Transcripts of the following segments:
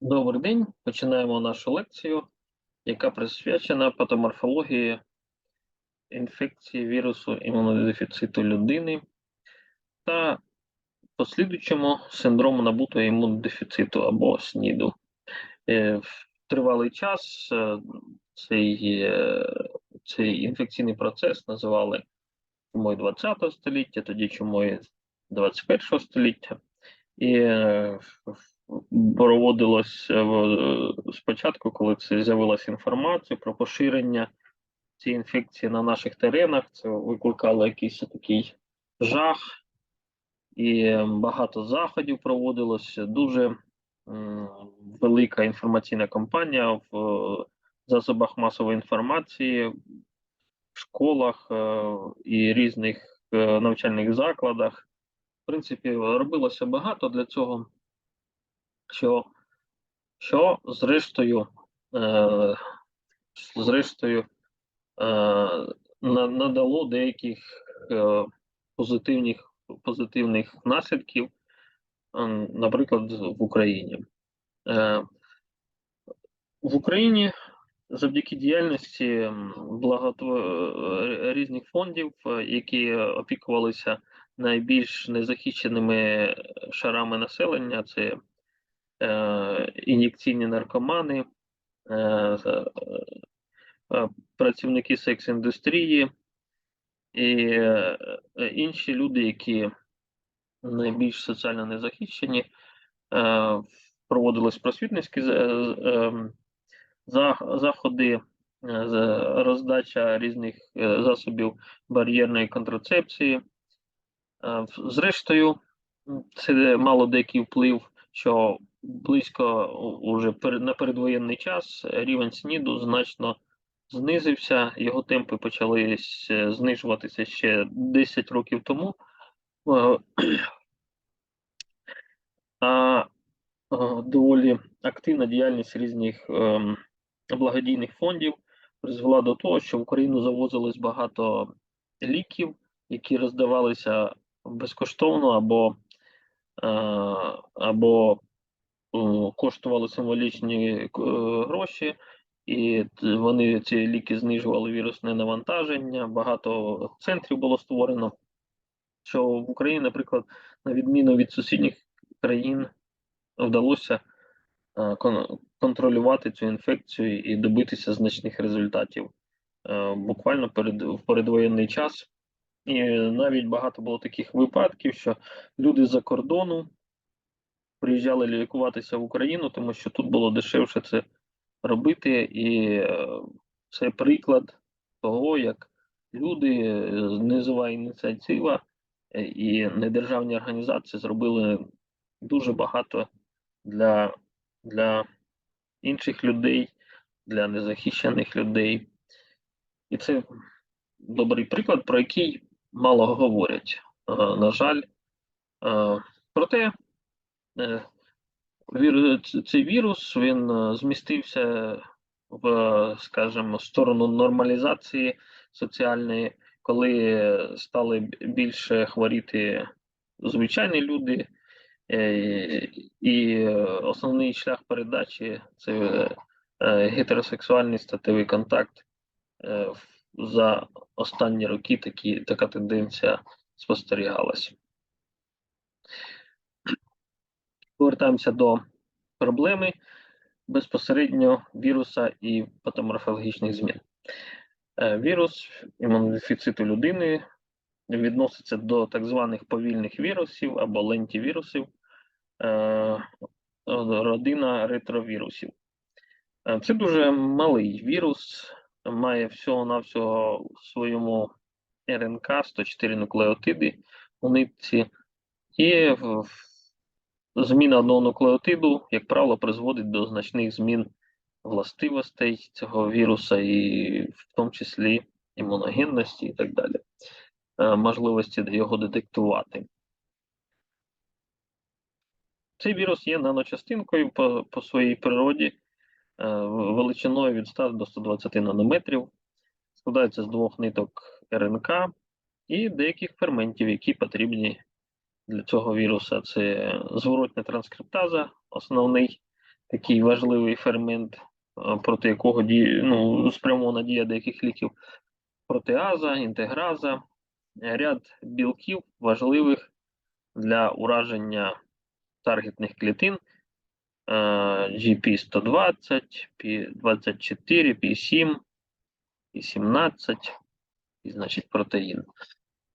Добрий день. Починаємо нашу лекцію, яка присвячена патоморфології інфекції вірусу імунодефіциту людини та послідуючому синдрому набутого імунодефіциту або СНІДу. Е, В тривалий час е, цей, е, цей інфекційний процес називали чумою 20 століття, тоді чумою 21 століття. І е, проводилось е, спочатку, коли це з'явилася інформація про поширення цієї інфекції на наших теренах. Це викликало якийсь такий жах, і багато заходів проводилось. Дуже велика інформаційна кампанія в е, засобах масової інформації, в школах е, і різних навчальних закладах. В принципі, робилося багато для цього що, що зрештою, е, зрештою е, надало деяких е, позитивних, позитивних наслідків, е, наприклад, в Україні. Е, в Україні завдяки діяльності благотво... е, різних фондів, е, які опікувалися найбільш незахищеними шарами населення, це ін'єкційні наркомани, е, е, працівники секс-індустрії і е, е, інші люди, які найбільш соціально незахищені, е, проводились просвітницькі е, ем, за- заходи, е, роздача різних е, засобів бар'єрної контрацепції. Е, Зрештою, це мало деякий вплив, що близько уже на передвоєнний час рівень СНІДу значно знизився, його темпи почали знижуватися ще 10 років тому. Е, А е, доволі активна діяльність різних ем, благодійних фондів призвела до того, що в Україну завозилось багато ліків, які роздавалися безкоштовно або, е, або коштували символічні е, гроші, і вони ці ліки знижували вірусне навантаження. Багато центрів було створено. Що в Україні, наприклад, на відміну від сусідніх країн, вдалося е, контролювати цю інфекцію і добитися значних результатів е, буквально перед в передвоєнний час. І навіть багато було таких випадків, що люди за кордону приїжджали лікуватися в Україну, тому що тут було дешевше це робити, і е, це приклад того, як люди, е, низова ініціатива е, і недержавні організації зробили дуже багато для, для інших людей, для незахищених людей. І це добрий приклад, про який мало говорять. На жаль, проте цей вірус він е, змістився в, е, скажімо, сторону нормалізації соціальної, коли е, стали більше хворіти звичайні люди, е, і е, основний шлях передачі це е, гетеросексуальний статевий контакт. Е, За останні роки такі, така тенденція спостерігалася. Повертаємося до проблеми безпосередньо віруса і патоморфологічних змін. Е, Вірус імунодефіциту людини відноситься до так званих повільних вірусів або лентівірусів, е, родина ретровірусів. Е, Це дуже малий вірус, має всього-навсього в своєму РНК 104 нуклеотиди у нитці, і в- зміна одного нуклеотиду, як правило, призводить до значних змін властивостей цього віруса, і в тому числі імуногенності і так далі, е, можливості його детектувати. Цей вірус є наночастинкою по, по своїй природі, е, величиною від 100 до 120 нанометрів, складається з двох ниток РНК і деяких ферментів, які потрібні для цього віруса. Це зворотня транскриптаза, основний такий важливий фермент, е, проти якого діє, ну, спрямована дія деяких ліків протеаза, інтеграза, ряд білків важливих для ураження таргетних клітин е, GP120, P24, P7, P17 і, значить, протеїн.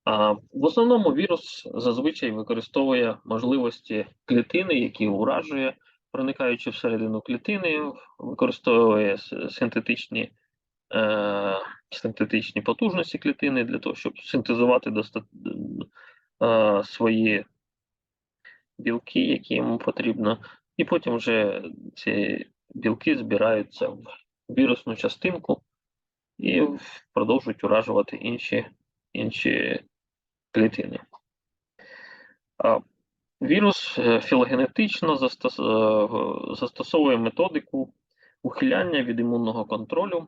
А в основному вірус зазвичай використовує можливості клітини, які уражує, проникаючи всередину клітини, використовує синтетичні, е, синтетичні потужності клітини для того, щоб синтезувати доста- е, свої білки, які йому потрібно, і потім вже ці білки збираються в вірусну частинку і продовжують уражувати інші, інші клітини. Вірус е, філогенетично е, застосовує методику ухиляння від імунного контролю,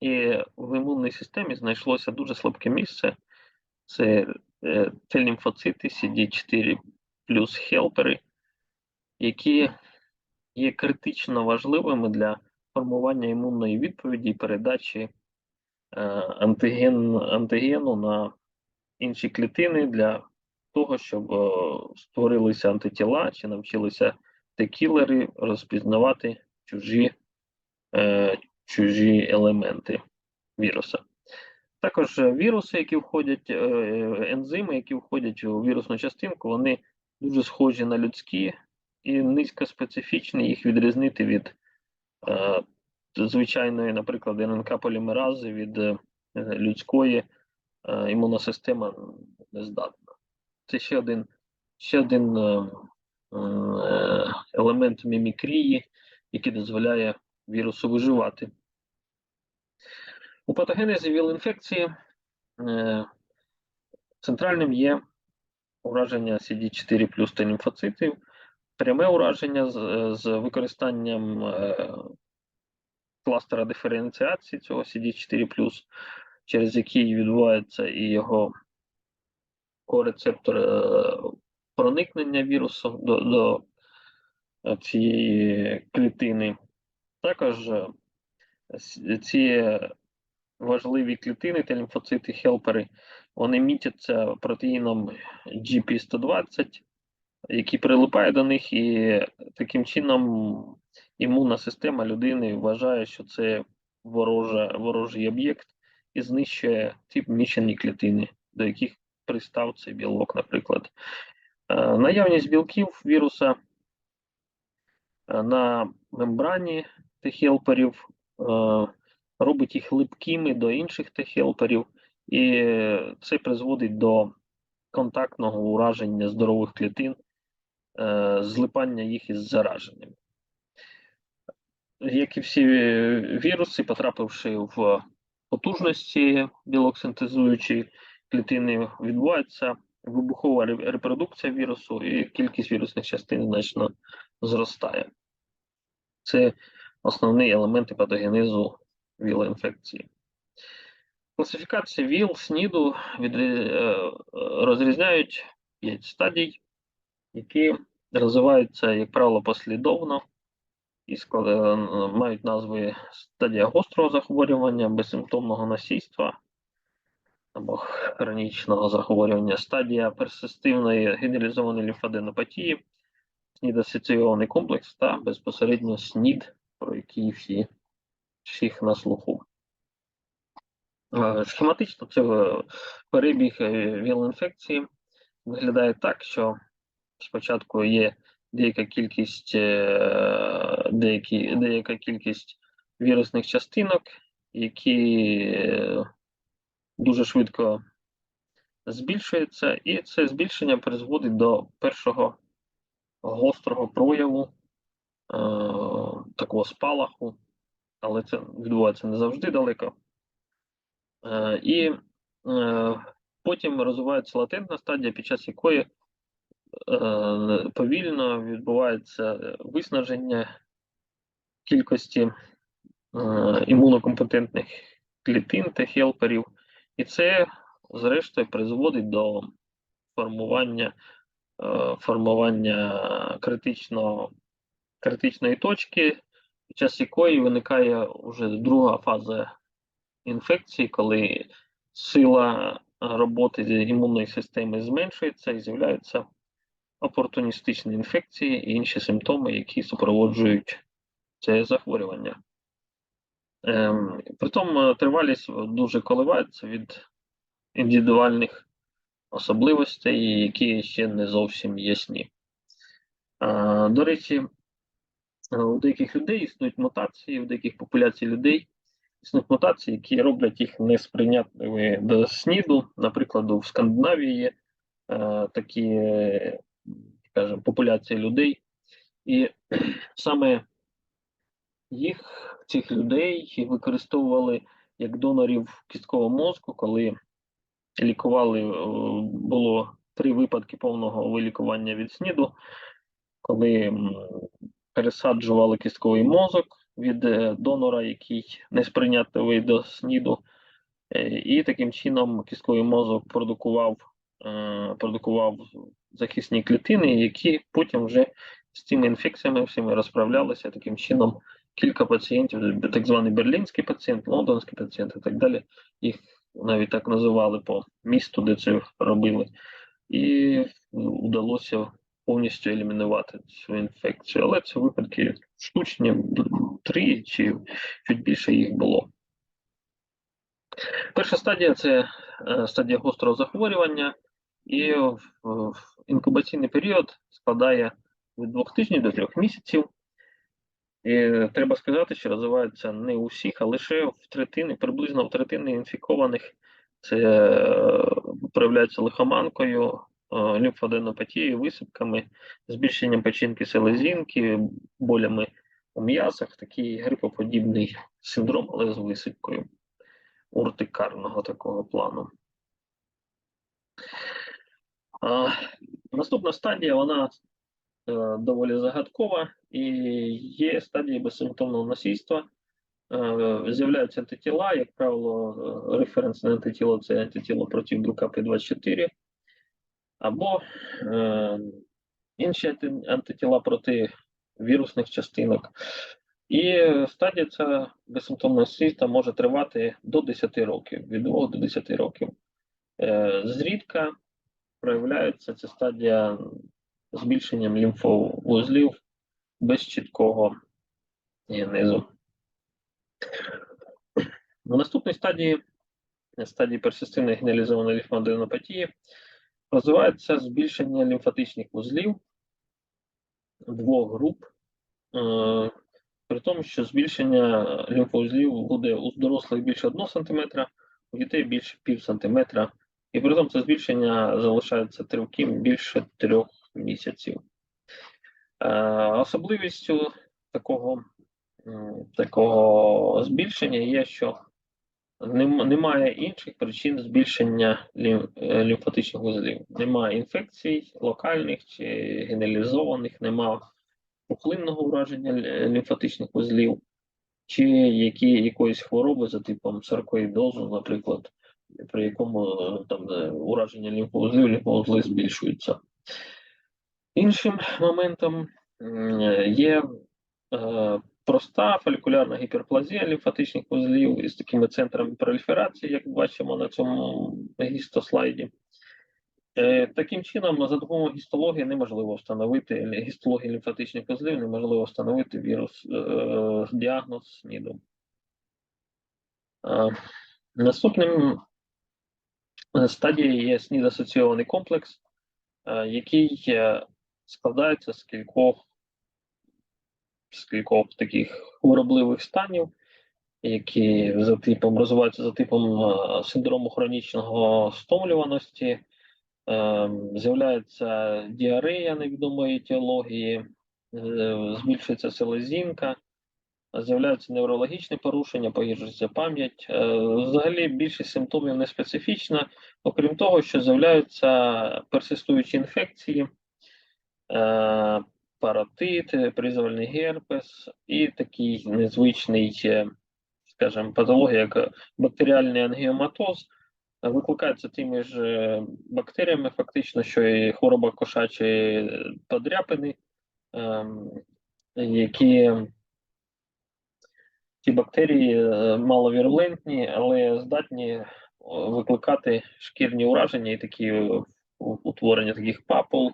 і в імунній системі знайшлося дуже слабке місце. Це е, Т-лімфоцити CD4 плюс хелпери, які є критично важливими для формування імунної відповіді і передачі е, антиген, антигену на інші клітини для того, щоб е, створилися антитіла чи навчилися Т-кілери розпізнавати чужі, е, чужі елементи віруса. Також е, віруси, які входять, е, ензими, які входять у вірусну частинку, вони дуже схожі на людські і низькоспецифічні, їх відрізнити від е, звичайної, наприклад, РНК полімерази від е, людської е, імунна система не здатна. Це ще один, ще один е, е, елемент мімікрії, який дозволяє вірусу виживати. У патогенезі віл-інфекції центральним є ураження CD4 плюс та лімфоцитів, пряме ураження з, з використанням кластера диференціації цього CD4 через який відбувається і його корецептор е, проникнення вірусу до, до е, цієї клітини. Також е, ці важливі клітини та лімфоцити хелпери, вони мітяться протеїном GP120, який прилипає до них, і таким чином імунна система людини вважає, що це ворожа, ворожий об'єкт і знищує ті мічені клітини, до яких пристав цей білок, наприклад. Е, Наявність білків віруса е, на мембрані Т-хелперів е, робить їх липкими до інших Т-хелперів, і це призводить до контактного ураження здорових клітин, злипання їх із зараженням. Як і всі віруси, потрапивши в потужності білок синтезуючої клітини, відбувається вибухова репродукція вірусу, і кількість вірусних частин значно зростає. Це основні елементи патогенезу віл-інфекції. Класифікація ВІЛ, СНІДу е, розрізняють 5 стадій, які розвиваються, як правило, послідовно і е, мають назви стадія гострого захворювання, безсимптомного насильства або хронічного захворювання, стадія персистивної генералізованої лімфаденопатії, СНІД-асоційований комплекс та безпосередньо СНІД, про який всі всіх на слуху. Е, Схематично це е, перебіг віл-інфекції виглядає так, що спочатку є деяка кількість, е, деякі, деяка кількість вірусних частинок, які е, дуже швидко збільшуються, і це збільшення призводить до першого гострого прояву, е, такого спалаху, але це відбувається не завжди далеко. І потім розвивається латентна стадія, під час якої повільно відбувається виснаження кількості е, імунокомпетентних клітин та хелперів, і це, зрештою, призводить до формування, е, формування критично критичної точки, під час якої виникає вже друга фаза інфекції, коли сила е, роботи імунної системи зменшується і з'являються опортуністичні інфекції і інші симптоми, які супроводжують це захворювання. Ем, Притом е, тривалість дуже коливається від індивідуальних особливостей, які ще не зовсім ясні. Е, До речі, е, у деяких людей існують мутації, у деяких популяцій людей існують мутації, які роблять їх несприйнятними до СНІДу. Наприклад, в Скандинавії такі, скажімо, популяції людей, і саме їх, цих людей, використовували як донорів кісткового мозку, коли лікували, е, було три випадки повного вилікування від СНІДу, коли пересаджували кістковий мозок від е, донора, який несприйнятливий до СНІДу, е, і таким чином кістковий мозок продукував, продукував захисні клітини, які потім вже з цими інфекціями всіми розправлялися. Таким чином, кілька пацієнтів, так званий берлінський пацієнт, лондонський пацієнт і так далі, їх навіть так називали по місту, де це робили, і вдалося повністю елімінувати цю інфекцію. Але це випадки штучні, три чи чуть більше їх було. Перша стадія це е, стадія гострого захворювання, і інкубаційний період складає від двох тижнів до трьох місяців. І треба сказати, що розвиваються не у всіх, а лише в третини, приблизно в третини інфікованих це е, проявляється лихоманкою, е, лімфоденопатією, висипками, збільшенням печінки селезінки, болями у м'язах, такий грипоподібний синдром, але з висипкою уртикарного такого плану. Наступна стадія, вона е, доволі загадкова і є стадії безсимптомного насильства. Е, З'являються антитіла, як правило, е, референсне антитіло це антитіло проти білка П24, або інші антитіла проти вірусних частинок. І стадія ця безсимптомного насильства може тривати до 10 років, від 2 до 10 років. Зрідка проявляється ця стадія збільшенням лімфовузлів без чіткого генезу. На наступній стадії, стадії персистивної генералізованої лімфоаденопатії, розвивається збільшення лімфатичних вузлів двох груп, е, при тому, що збільшення лімфоузлів буде у дорослих більше 1 см, у дітей більше пів сантиметра, і при тому це збільшення залишається тривким більше трьох місяців. Е, Особливістю такого, такого збільшення є, що немає інших причин збільшення е, лімфатичних вузлів. Немає інфекцій локальних чи генералізованих, немає пухлинного ураження лімфатичних вузлів, чи які, якоїсь хвороби за типом саркоїдозу, наприклад, при якому е, там е, ураження лімфовузлів, лімфовузли збільшуються. Іншим моментом є е, проста фолікулярна гіперплазія лімфатичних вузлів із такими центрами проліферації, як бачимо на цьому гістослайді. Таким чином, за допомогою гістології неможливо встановити гістології лімфатичних вузлів, неможливо встановити вірус діагноз СНІДу. Наступним стадією є СНІД-асоційований комплекс, е, який е, складається з кількох, з кількох таких хворобливих станів, які за типом розвиваються за типом е, синдрому хронічного стомлюваності, з'являється діарея невідомої етіології, збільшується селезінка, з'являються неврологічні порушення, погіршується пам'ять. Е, Взагалі більшість симптомів не специфічна, окрім того, що з'являються персистуючі інфекції, е, паротит, призвольний герпес і такий незвичний, е, скажімо, патологія, як бактеріальний ангіоматоз, викликається тими ж бактеріями, фактично, що і хвороба кошачої подряпини. Ем, які ті бактерії е, маловірулентні, але здатні викликати шкірні ураження і такі е, утворення таких папул,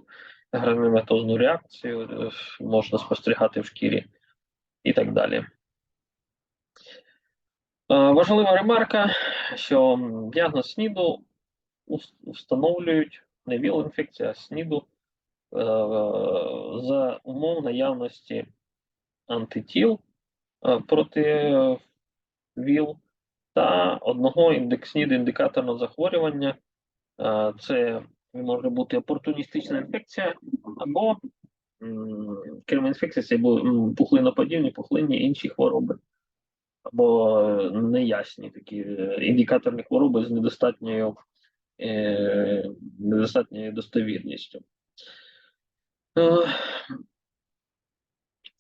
гранулематозну реакцію е, можна спостерігати в шкірі і так далі. Е, Важлива ремарка, що діагноз СНІДу встановлюють не ВІЛ-інфекція, а СНІДу е, за умов наявності антитіл е, проти е, ВІЛ та одного індексніду індикаторного захворювання. Е, Це може бути опортуністична інфекція або крім інфекції, або пухлиноподібні, пухлинні інші хвороби, або е, неясні такі е, індикаторні хвороби з недостатньою, е, недостатньою достовірністю.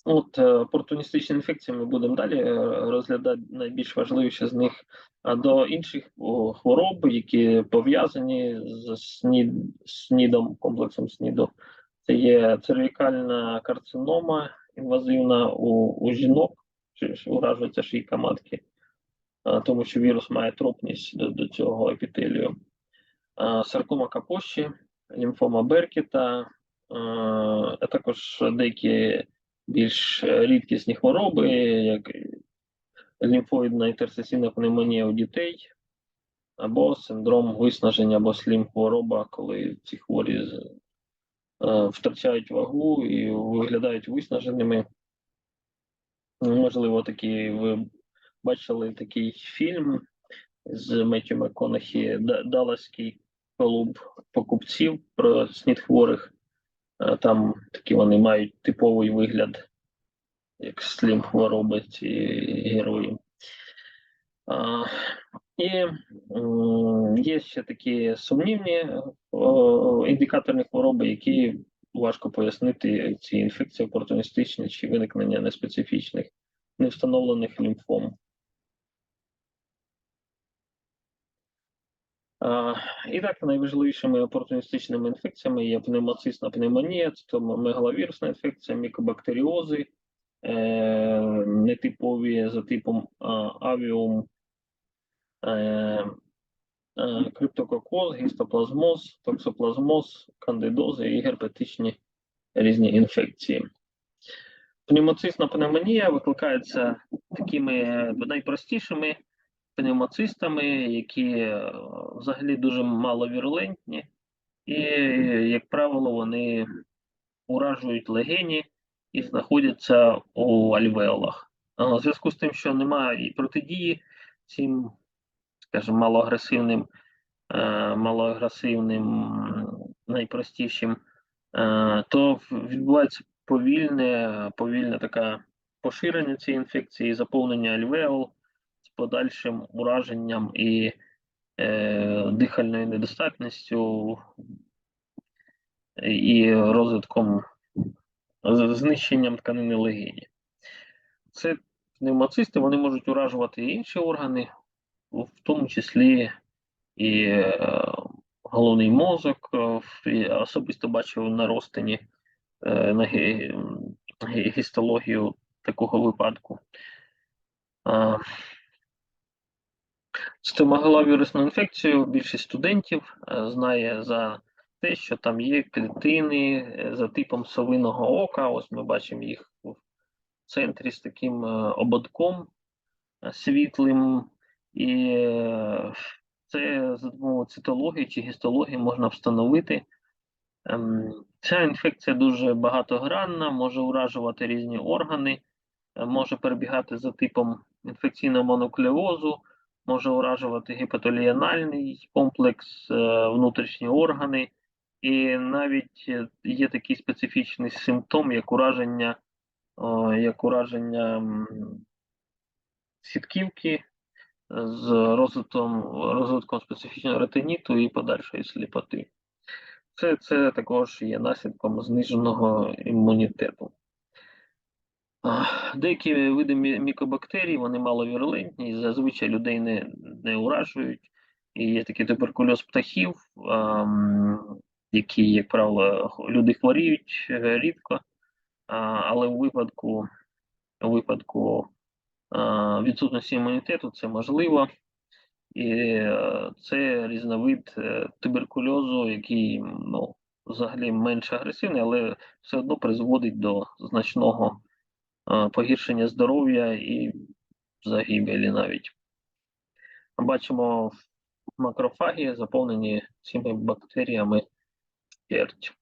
Е, От е, опортуністичні інфекції ми будемо далі е, розглядати найбільш важливіші з них. А до інших хвороб, які пов'язані з СНІД, СНІДом, комплексом СНІДу, це є цервікальна карцинома інвазивна у, у жінок, уражується шийка матки, тому що вірус має тропність до, до цього епітелію. Саркома капощі, лімфома Беркіта, а також деякі більш рідкісні хвороби, як лімфоїдна інтерсесійна пневмонія у дітей, або синдром виснаження, або слім хвороба, коли ці хворі е, втрачають вагу і виглядають виснаженими. Можливо, такі ви бачили такий фільм з Меттю МакКонахі «Да- Далласький клуб покупців про снід хворих. Е, Там такі вони мають типовий вигляд, як слім хвороби ці герої. І є ще такі сумнівні індикаторні хвороби, які важко пояснити ці інфекції опортуністичні чи виникнення неспецифічних, невстановлених лімфом. І так, найважливішими опортуністичними інфекціями є пневмоцисна пневмонія, це мегаловірусна інфекція, мікобактеріози, е, нетипові за типом авіум, е, е, криптококоз, гістоплазмоз, токсоплазмоз, кандидози і герпетичні різні інфекції. Пневмоцисна пневмонія викликається такими найпростішими пневмоцистами, які е, взагалі дуже маловірулентні, і, як правило, вони уражують легені і знаходяться у альвеолах. У зв'язку з тим, що немає і протидії цим, скажімо, малоагресивним, е, малоагресивним найпростішим, е, то відбувається повільне, повільне таке поширення цієї інфекції, заповнення альвеол подальшим ураженням і е, дихальною недостатністю і розвитком знищенням тканини легені. Це пневмоцисти, вони можуть уражувати і інші органи, в тому числі і е, головний мозок. Е, Я особисто бачив на розтині е, на гі- гі- гістологію такого випадку. Стомаголовірусну інфекцію більшість студентів е, знає за те, що там є клітини е, за типом совиного ока. Ось ми бачимо їх в центрі з таким е, ободком світлим, і це за допомогою цитології чи гістології можна встановити. Ем, Ця інфекція дуже багатогранна, може уражувати різні органи, може перебігати за типом інфекційного монуклеозу, може уражувати гепатоліональний комплекс, е, внутрішні органи, і навіть е, є такий специфічний симптом, як ураження, як ураження сітківки з розвитком, розвитком специфічного ретиніту і подальшої сліпоти. Це, це також є наслідком зниженого імунітету. Деякі види мі- мікобактерій, вони маловірулентні, зазвичай людей не, не уражують. І є такий туберкульоз птахів, які, як правило, люди хворіють е, рідко. але у випадку, у випадку відсутності імунітету це можливо. І е, це різновид е, туберкульозу, який ну, взагалі менш агресивний, але все одно призводить до значного погіршення здоров'я і загибелі навіть. Бачимо макрофаги заповнені цими бактеріями терть.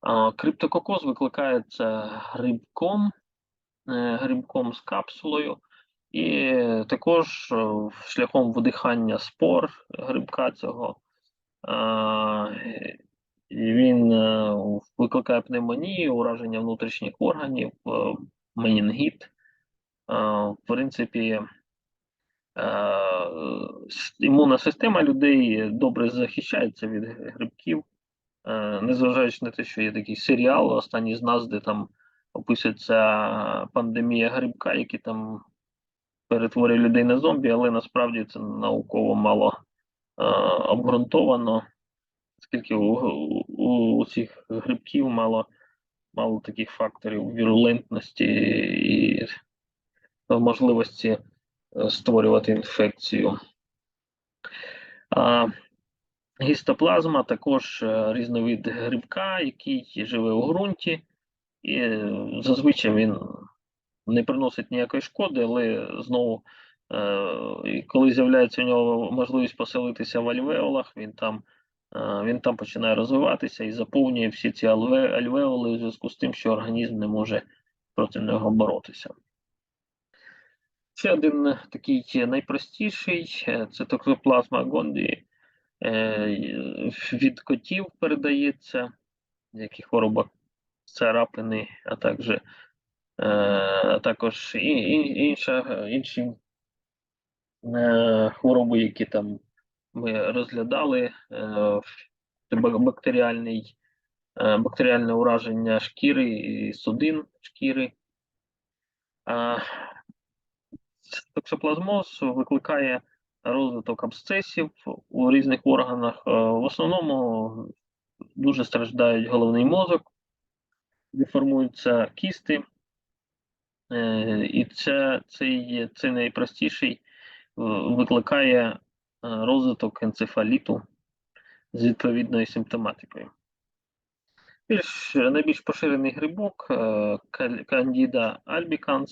А, Криптококоз викликається грибком, е, грибком з капсулою, і також е, шляхом видихання спор грибка цього. Він е, викликає пневмонію, ураження внутрішніх органів, е, менінгіт. В принципі, е, імунна система людей добре захищається від грибків. Е, незважаючи на те, що є такий серіал Останній з нас, де там описується пандемія грибка, який там перетворює людей на зомбі, але насправді це науково мало е, обґрунтовано, оскільки у, у, у цих грибків мало, мало таких факторів вірулентності і можливості е, створювати інфекцію. А, Гістоплазма також е, різновид грибка, який живе у ґрунті, і е, зазвичай він не приносить ніякої шкоди, але знову, коли з'являється у нього можливість поселитися в альвеолах, він там, він там починає розвиватися і заповнює всі ці альве, альвеоли у зв'язку з тим, що організм не може проти нього боротися. Ще один е, такий найпростіший е, це токсоплазма гонді. Е, від котів передається, які хвороба царапини, а також, е, а також і, і, інша, інші е, хвороби, які там ми розглядали, е, це бак- бактеріальний, е, бактеріальне ураження шкіри і судин шкіри. Токсоплазмоз викликає розвиток абсцесів у різних органах. Е, В основному дуже страждають головний мозок, де формуються кісти. І це, цей, це найпростіший викликає розвиток енцефаліту з відповідною симптоматикою. Більш, найбільш поширений грибок е, Candida albicans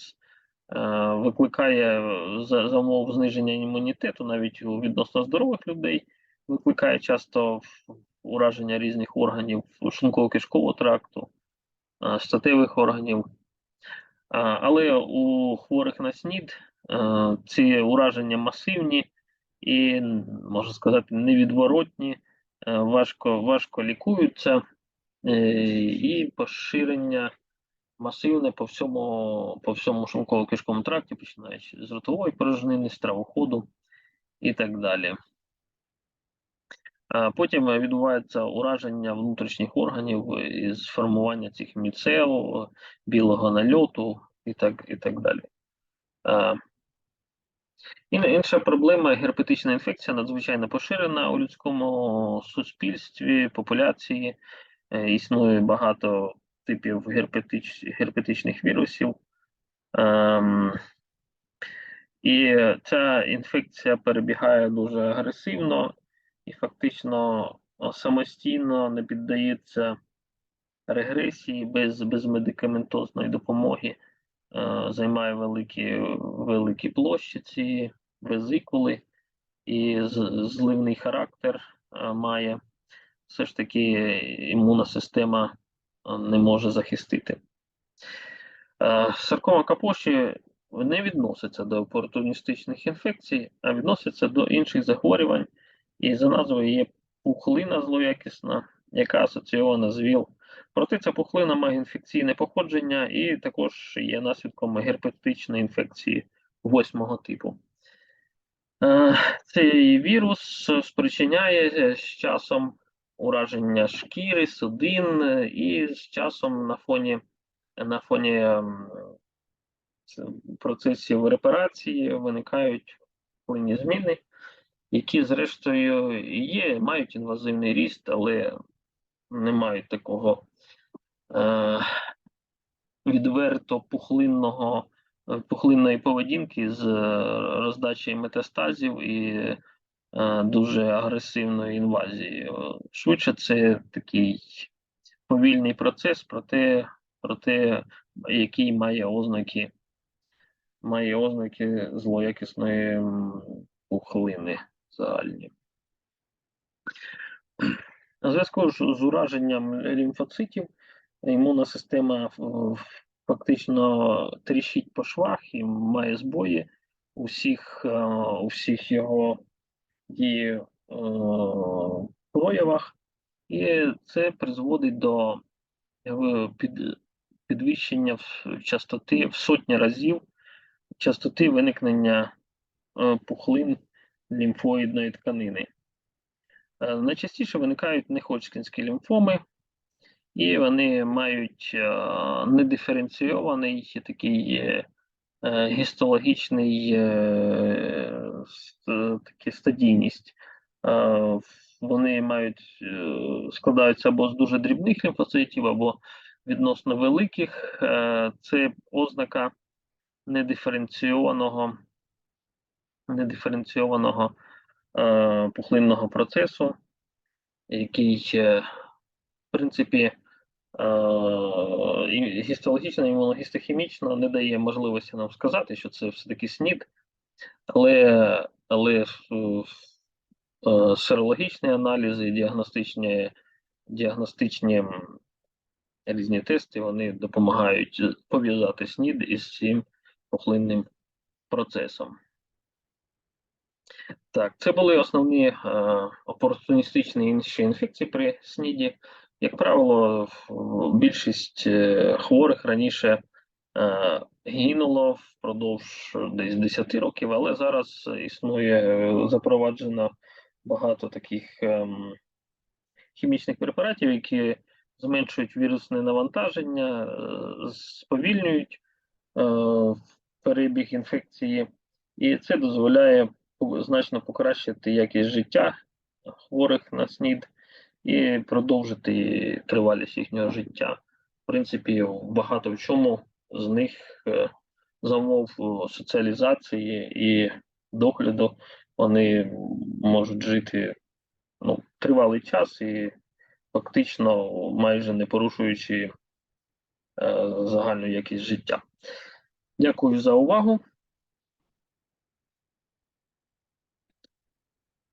е, викликає е, за, за умов зниження імунітету навіть у відносно здорових людей, викликає часто ураження різних органів шлунково-кишкового тракту, е, статевих органів. Але у хворих на СНІД е, ці ураження масивні і, можна сказати, невідворотні, е, важко, важко лікуються, е, і поширення масивне по всьому, по всьому шлунково-кишковому тракті, починаючи з ротової порожнини, стравоходу і так далі. Потім відбувається ураження внутрішніх органів із формування цих міцел, білого нальоту і так, і так далі. Інша проблема герпетична інфекція надзвичайно поширена у людському суспільстві, популяції. Е, Існує багато типів герпетич, герпетичних вірусів. Ем, і ця інфекція перебігає дуже агресивно і фактично самостійно не піддається регресії без, без медикаментозної допомоги. Е, займає великі, великі площі ці везикули і зливний характер е, має. Все ж таки імунна система е, не може захистити. Саркома капоші не відноситься до опортуністичних інфекцій, а відноситься до інших захворювань, і за назвою є пухлина злоякісна, яка асоційована з ВІЛ. Проте ця пухлина має інфекційне походження і також є наслідком герпетичної інфекції восьмого типу. Е, Цей вірус спричиняє е, з часом ураження шкіри, судин, е, і з часом на фоні, на фоні ем, процесів репарації виникають вплинні зміни, які, зрештою, є, мають інвазивний ріст, але не мають такого відверто пухлинного, е, пухлинної поведінки з е, роздачею метастазів і е, дуже агресивною інвазією. Швидше це такий повільний процес, проте, проте який має ознаки, має ознаки злоякісної пухлини загальні. На зв'язку з ураженням лімфоцитів імунна система фактично тріщить по швах і має збої. У всіх, е, у всіх його дії е, проявах, і це призводить до е, під, підвищення частоти в сотні разів частоти виникнення е, пухлин лімфоїдної тканини. Е, Найчастіше виникають неходжкінські лімфоми, і вони мають е, недиференційований такий е, е, гістологічний такі стадійність. Вони мають складаються або з дуже дрібних лімфоцитів, або відносно великих. Це ознака недиференційованого, недиференційованого пухлинного процесу, який, в принципі, е, гістологічно, імуногістохімічно не дає можливості нам сказати, що це все-таки СНІД, але, але е, серологічні аналізи, діагностичні, діагностичні різні тести вони допомагають пов'язати СНІД із цим пухлинним процесом. Так, це були основні е, опортуністичні інші інфекції при СНІДі. Як правило, більшість е, хворих раніше е, гинуло впродовж десь 10 років, але зараз існує е, запроваджено багато таких ем, хімічних препаратів, які зменшують вірусне навантаження, сповільнюють перебіг інфекції, і це дозволяє значно покращити якість життя хворих на СНІД і продовжити тривалість їхнього життя. В принципі, багато в чому з них е, за умов е, соціалізації і догляду вони можуть жити ну, тривалий час і фактично майже не порушуючи е, загальну якість життя. Дякую за увагу.